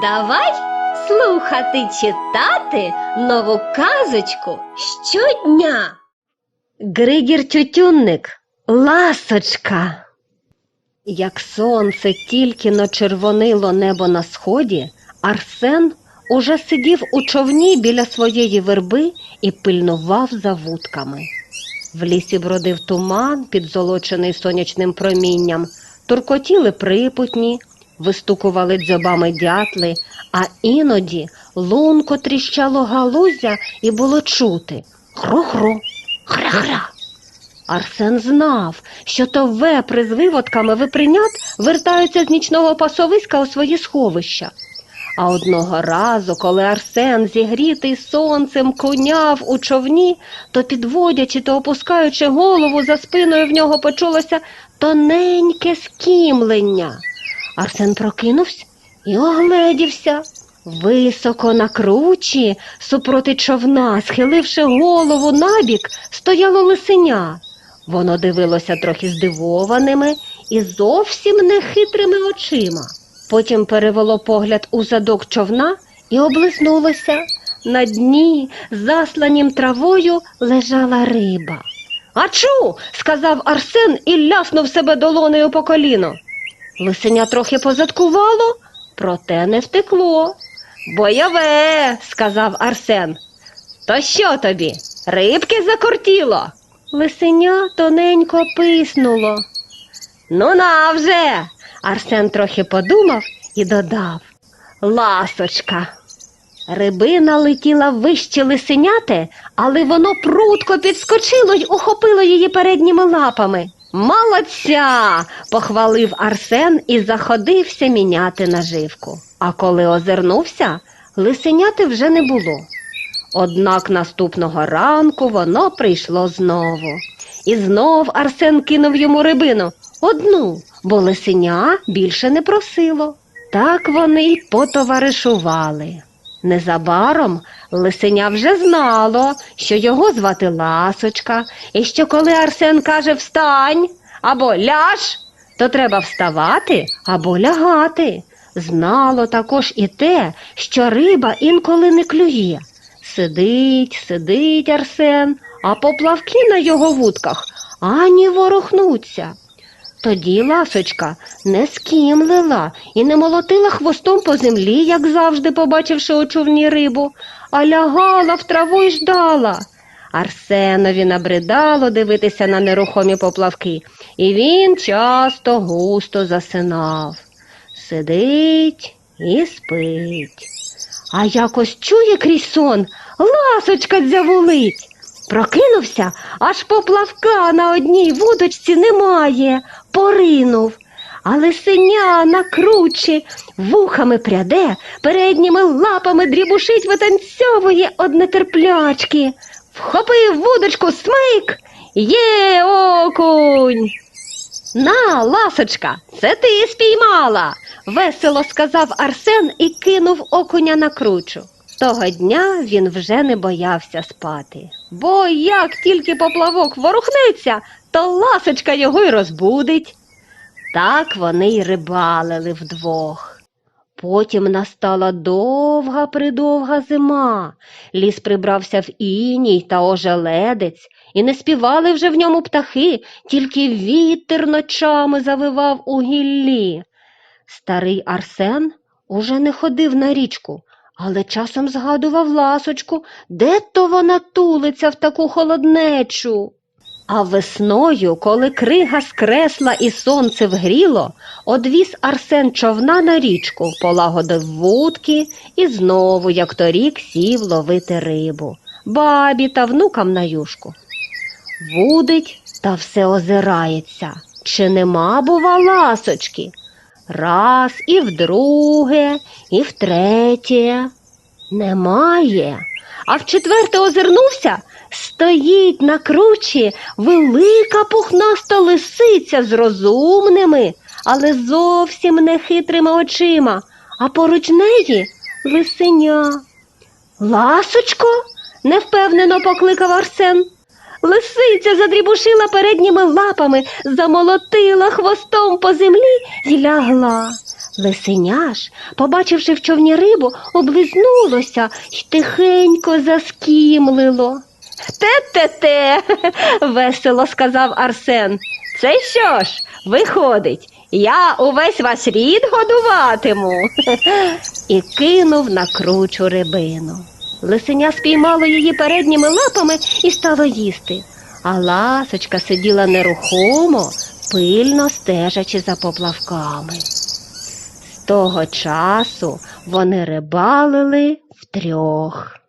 Давай слухати читати нову казочку щодня. Григір Тютюнник, ласочка. Як сонце тільки начервонило небо на сході, Арсен уже сидів у човні біля своєї верби і пильнував за вудками. В лісі бродив туман, підзолочений сонячним промінням, туркотіли припутні, вистукували дзьобами дятли, а іноді лунко тріщало галузя і було чути хро-хро, хра-хра. Арсен знав, що то вепри з виводками випринят вертаються з нічного пасовиська у свої сховища. А одного разу, коли Арсен, зігрітий сонцем, коняв у човні, то підводячи та опускаючи голову за спиною в нього почулося тоненьке скімлення. Арсен прокинувся і огледівся. Високо на кручі, супроти човна, схиливши голову набік, стояло лисеня. Воно дивилося трохи здивованими і зовсім нехитрими очима. Потім перевело погляд у задок човна і облизнулося. На дні, засланім травою, лежала риба. Ачу. сказав Арсен і ляснув себе долонею по коліно. Лисеня трохи позадкувало, проте не втекло. Бойове, сказав Арсен. То що тобі? Рибки закортіло? Лисеня тоненько писнуло. Ну на вже. Арсен трохи подумав і додав Ласочка. Рибина летіла вище лисеняти, але воно прутко підскочило й ухопило її передніми лапами. Молодця! похвалив Арсен і заходився міняти наживку. А коли озирнувся, лисеняти вже не було. Однак наступного ранку воно прийшло знову. І знов Арсен кинув йому рибину одну, бо лисеня більше не просило. Так вони й потоваришували. Незабаром лисеня вже знало, що його звати Ласочка, і що коли Арсен каже встань або ляж, то треба вставати або лягати. Знало також і те, що риба інколи не клює. Сидить, сидить Арсен, а поплавки на його вудках ані ворухнуться. Тоді ласочка не скімлила і не молотила хвостом по землі, як завжди, побачивши у човні рибу, а лягала в траву й ждала. Арсенові набридало дивитися на нерухомі поплавки, і він часто густо засинав. Сидить і спить. А якось чує крізь сон, ласочка дзявулить. Прокинувся, аж поплавка на одній вудочці немає, поринув. А лисеня на кручі вухами пряде, передніми лапами дрібушить витанцьовує од нетерплячки. Вхопив вудочку смик, є окунь. На, ласочка, це ти спіймала, весело сказав Арсен і кинув окуня на кручу. Того дня він вже не боявся спати, бо як тільки поплавок ворухнеться, то ласочка його й розбудить. Так вони й рибалили вдвох. Потім настала довга придовга зима. Ліс прибрався в іній та ожеледець, і не співали вже в ньому птахи, тільки вітер ночами завивав у гіллі. Старий Арсен уже не ходив на річку, але часом згадував ласочку, де то вона тулиться в таку холоднечу. А весною, коли крига скресла і сонце вгріло, одвіз Арсен човна на річку, полагодив вудки і знову, як торік, сів ловити рибу, бабі та внукам на юшку. Вудить та все озирається, чи нема, бува, ласочки. Раз і вдруге, і втретє. Немає. А в четверте озирнувся, стоїть на кручі велика пухнаста лисиця з розумними, але зовсім не хитрими очима, а поруч неї лисеня. Ласочко? невпевнено покликав Арсен. Лисиця задрібушила передніми лапами, замолотила хвостом по землі і лягла. Лисеня ж, побачивши в човні рибу, облизнулося й тихенько заскімлило. Те-те-те, весело сказав Арсен. Це що ж, виходить, я увесь ваш рід годуватиму. І кинув на кручу рибину. Лисеня спіймало її передніми лапами і стало їсти, а ласочка сиділа нерухомо, пильно стежачи за поплавками. З того часу вони рибалили втрьох.